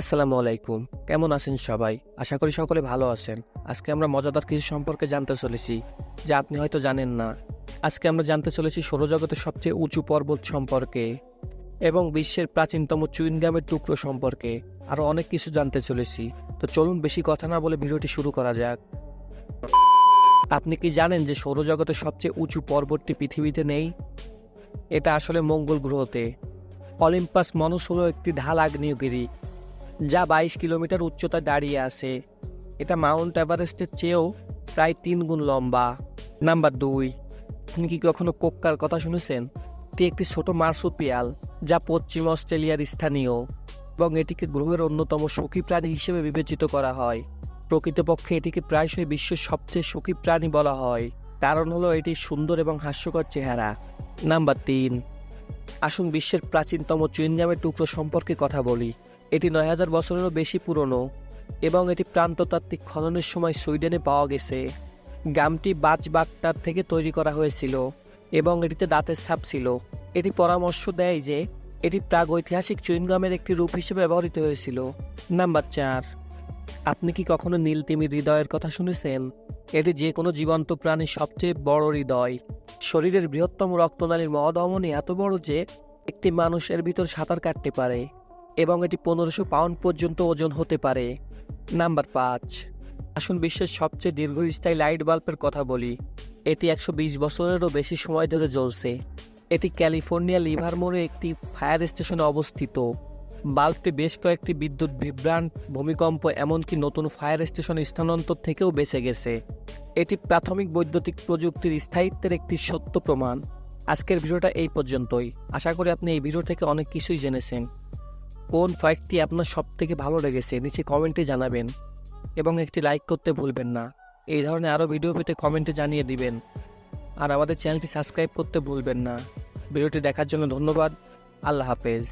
আসসালামু আলাইকুম। কেমন আছেন সবাই? আশা করি সকলে ভালো আছেন। আজকে আমরা মজাদার কিছু সম্পর্কে জানতে চলেছি, যা আপনি হয়তো জানেন না। আজকে আমরা জানতে চলেছি সৌরজগতের সবচেয়ে উঁচু পর্বত সম্পর্কে এবং বিশ্বের প্রাচীনতম চুইনগামের টুকরো সম্পর্কে আরও অনেক কিছু জানতে চলেছি। তো চলুন বেশি কথা না বলে ভিডিওটি শুরু করা যাক। আপনি কি জানেন যে সৌরজগতের সবচেয়ে উঁচু পর্বতটি পৃথিবীতে নেই? এটা আসলে মঙ্গল গ্রহতে। অলিম্পাস মনস হলো একটি ঢাল আগ্নেয়গিরি যা বাইশ কিলোমিটার উচ্চতায় দাঁড়িয়ে আছে। এটা মাউন্ট এভারেস্টের চেয়েও প্রায় তিন গুণ লম্বা। নাম্বার দুই, আপনি কি কখনো কোক্কার কথা শুনেছেন? এটি একটি ছোট মার্সুপিয়াল, যা পশ্চিম অস্ট্রেলিয়ার স্থানীয় এবং এটিকে গ্রহের অন্যতম সুখী প্রাণী হিসেবে বিবেচিত করা হয়। প্রকৃতপক্ষে এটিকে প্রায়শই বিশ্বের সবচেয়ে সুখী প্রাণী বলা হয়। কারণ হলো এটির সুন্দর এবং হাস্যকর চেহারা। নাম্বার তিন, আসুন বিশ্বের প্রাচীনতম চুইনগামের টুকরো সম্পর্কে কথা বলি। এটি নয় হাজার বছরেরও বেশি পুরনো এবং এটি প্রান্ততাত্ত্বিক খননের সময় সুইডেনে পাওয়া গেছে। গামটি বাজবাগটার থেকে তৈরি করা হয়েছিল এবং এটিতে দাঁতের ছাপ ছিল। এটি পরামর্শ দেয় যে এটি প্রাগৈতিহাসিক চুইনগামের একটি রূপ হিসেবে ব্যবহৃত হয়েছিল। নাম্বার চার। আপনি কি কখনো নীলতিমির হৃদয়ের কথা শুনেছেন? এটি যে কোনো জীবন্ত প্রাণীর সবচেয়ে বড় হৃদয়। শরীরের বৃহত্তম রক্তনালীর মহাধমনী এত বড় যে একটি মানুষের ভিতর সাঁতার কাটতে পারে। এবং এটি পনেরোশো পাউন্ড পর্যন্ত ওজন হতে পারে। নাম্বার পাঁচ। আসুন বিশ্বের সবচেয়ে দীর্ঘস্থায়ী লাইট বাল্বের কথা বলি। এটি একশো বিশ বছরেরও বেশি সময় ধরে জ্বলছে। এটি ক্যালিফোর্নিয়া লিভারমোরে একটি ফায়ার স্টেশনে অবস্থিত। বাল্বটি বেশ কয়েকটি বিদ্যুৎ বিভ্রাট ভূমিকম্প এমনকি নতুন ফায়ার স্টেশন স্থানান্তর থেকেও বেঁচে গেছে। এটি প্রাথমিক বৈদ্যুতিক প্রযুক্তির স্থায়িত্বের একটি সত্য প্রমাণ। আজকের ভিডিওটা এই পর্যন্তই। আশা করি আপনি এই ভিডিও থেকে অনেক কিছুই জেনেছেন। কোন ফাইটটি আপনার সব থেকে ভালো লেগেছে, নিচে কমেন্টে জানাবেন। এবং একটি লাইক করতে ভুলবেন না। এই ধরনের আরও ভিডিও পেতে কমেন্টে জানিয়ে দিবেন। আর আমাদের চ্যানেলটি সাবস্ক্রাইব করতে ভুলবেন না। ভিডিওটি দেখার জন্য ধন্যবাদ। আল্লাহ হাফেজ।